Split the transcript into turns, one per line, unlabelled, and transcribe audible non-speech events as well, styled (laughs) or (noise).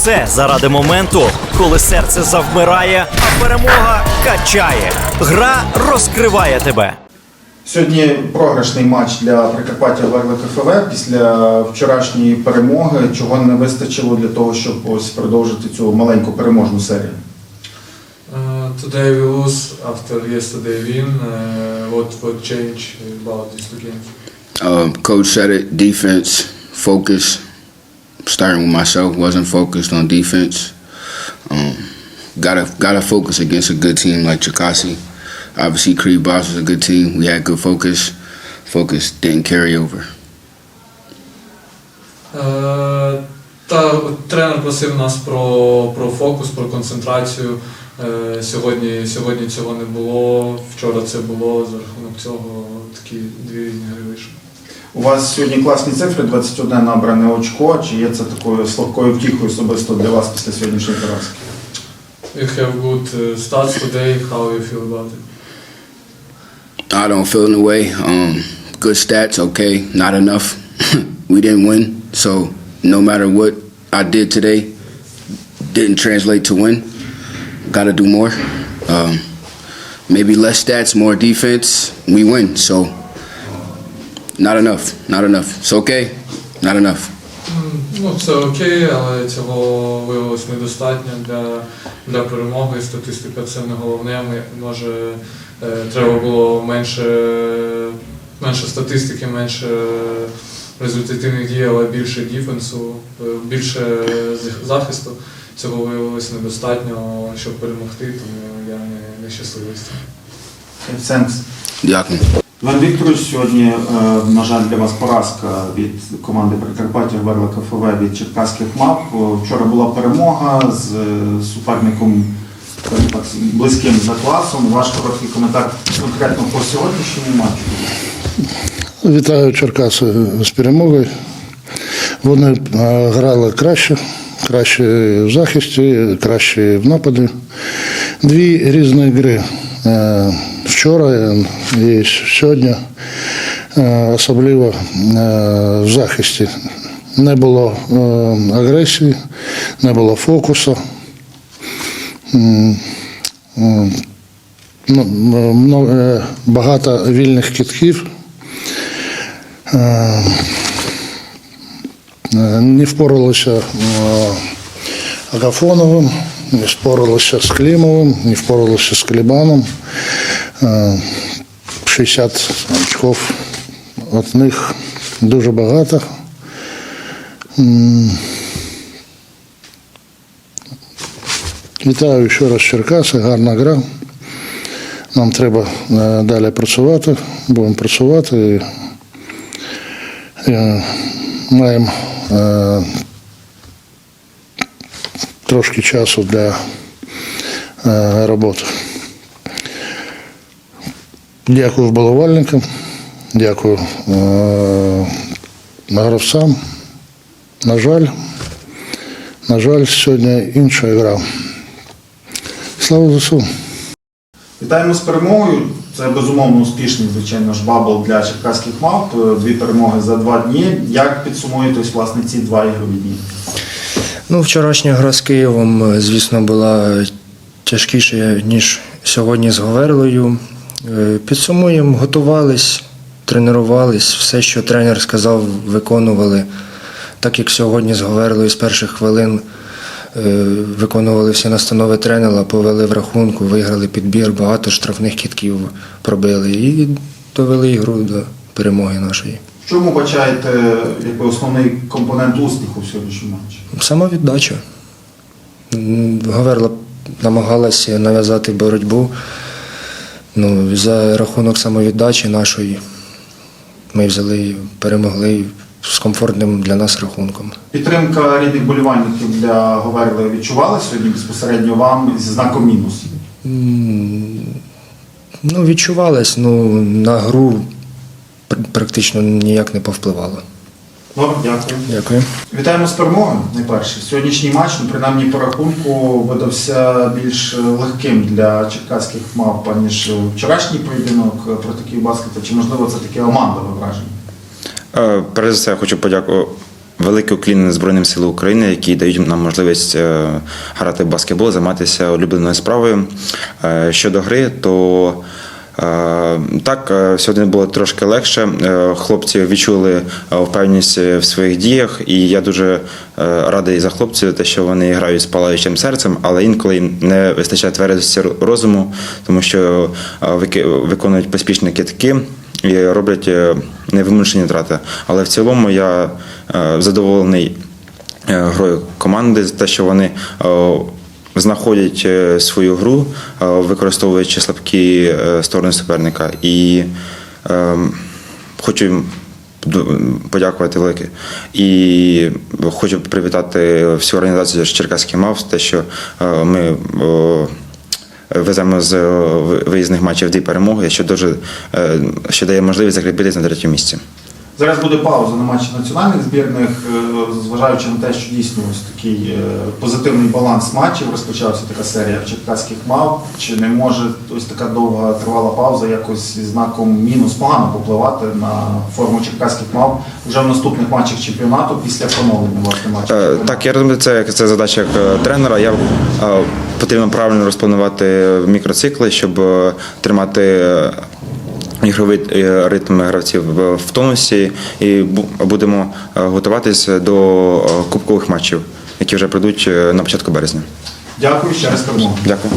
все заради моменту, коли серце завмирає, а перемога качає. Гра розкриває тебе.
Сьогодні програшний матч для Прикарпаття Верли КФВ після вчорашньої перемоги. Чого не вистачило для того, щоб ось продовжити цю маленьку переможну серію?
Uh, today we lose after yesterday win. Uh, what what change about these two games?
Um, coach said it. Defense, focus. Starting with myself, wasn't focused on defense. Um, gotta gotta focus against a good team like Chikasi. Obviously, Creed Boss was a good team. We had good focus. Focus didn't carry over.
Е, Та от тренер просив нас про, про фокус, про концентрацію. Е, Сьогодні, сьогодні цього не було. Вчора це було. За рахунок цього такі дві різні гри вийшли.
У вас сьогодні класні цифри, 21 набране очко. Чи є це такою слабкою втіхою особисто для вас після сьогоднішньої поразки?
You have good uh, stats today. How you feel about it?
I don't feel in the way. Um, good stats, okay, not enough. (laughs) we didn't win, so no matter what I did today, didn't translate to win. Got to do more. Um, maybe less stats, more defense. We win, so Not enough. Not enough. It's okay. Not enough.
Ну, це окей, але цього виявилось недостатньо для, для перемоги. Статистика це не головне. Ми, може, е, треба було менше, менше статистики, менше результативних дій, але більше діфенсу, е, більше зах- захисту. Цього виявилось недостатньо, щоб перемогти, тому я не, не щасливий з цим.
Дякую.
Іван Вікторович, сьогодні, е, на жаль, для вас поразка від команди Прикарпаття Верла КФВ від черкаських мап. Вчора була перемога з е, суперником близьким за класом. Ваш короткий коментар конкретно по сьогоднішньому матчу.
Вітаю Черкаси з перемогою. Вони е, грали краще, краще в захисті, краще в нападі. Дві різні гри. Е, Вчора і сьогодні, е, особливо е, в захисті. Не було е, агресії, не було фокусу. Е, Багато вільних кітків. Е, е, не впоралися е, Агафоновим, не впоралися з Клімовим, не впоралися з Клібаном. Е, 60 очков від них дуже багато. Вітаю ще раз Черкаси, гарна гра. Нам треба е, далі працювати, будемо працювати. Е, маємо е, трошки часу для е, роботи. Дякую вболівальникам, дякую е, гравцям. На жаль, на жаль, сьогодні інша гра. Слава ЗСУ!
Вітаємо з перемогою. Це безумовно успішний, звичайно ж, бабл для черкаських мавп. Дві перемоги за два дні. Як підсумуєте ось, власне ці два ігрові дні?
Ну, вчорашня гра з Києвом, е, звісно, була тяжкіша, ніж сьогодні з Говерлою. Е, Підсумуємо, готувались, тренувались, все, що тренер сказав, виконували. Так як сьогодні з Говерлою з перших хвилин е, виконували всі настанови тренера, повели в рахунку, виграли підбір, багато штрафних кітків пробили і довели ігру до перемоги нашої.
В чому бачаєте якби, основний компонент успіху в сьогоднішньому матчі?
Самовіддача. Говерла намагалася нав'язати боротьбу. Ну, за рахунок самовіддачі нашої ми взяли і перемогли з комфортним для нас рахунком.
Підтримка рідних болівальників для Говерли відчувала сьогодні безпосередньо вам зі знаком мінус.
Ну, відчувалось, ну, на гру практично ніяк не повпливало.
Добре, дякую.
Дякую.
Вітаємо з перемогою. Найперше, сьогоднішній матч, ну принаймні по рахунку, видався більш легким для черкаських мав, ніж вчорашній поєдинок проти Київбаскета. Чи можливо це таке омандове враження?
Е, Перш за все, я хочу подяку... великий уклін Збройним силам України, які дають нам можливість е, грати в баскетбол, займатися улюбленою справою. Е, Щодо гри, то е, так, е, сьогодні було трошки легше. Е, Хлопці відчули е, впевненість в своїх діях, і я дуже е, радий за хлопців, те, що вони грають з палаючим серцем, але інколи не вистачає твердості розуму, тому що е, виконують поспішні китки і роблять е, невимушені трати. Але в цілому я е, задоволений е, грою команди, те, що вони е, знаходять е, свою гру, е, використовуючи слабкі е, сторони суперника. І е, хочу їм подякувати велике. І хочу привітати всю організацію Черкаських мав, те, що ми. Веземо з виїзних матчів дві перемоги, що дуже що дає можливість закріпитися на третьому місці.
Зараз буде пауза на матчі національних збірних, е, зважаючи на те, що дійсно ось такий е, позитивний баланс матчів, розпочалася така серія в черкаських мав. Чи не може ось така довга тривала пауза якось зі знаком мінус погано попливати на форму черкаських мав вже в наступних матчах чемпіонату після поновлення власне матчів?
Е. Так, я розумію, це, це задача як тренера. Я потрібно правильно розпланувати мікроцикли, щоб тримати ігровий е, ритм гравців в тонусі, і бу- будемо готуватися готуватись до е, кубкових матчів, які вже прийдуть е, на початку березня.
Дякую ще раз.
Дякую.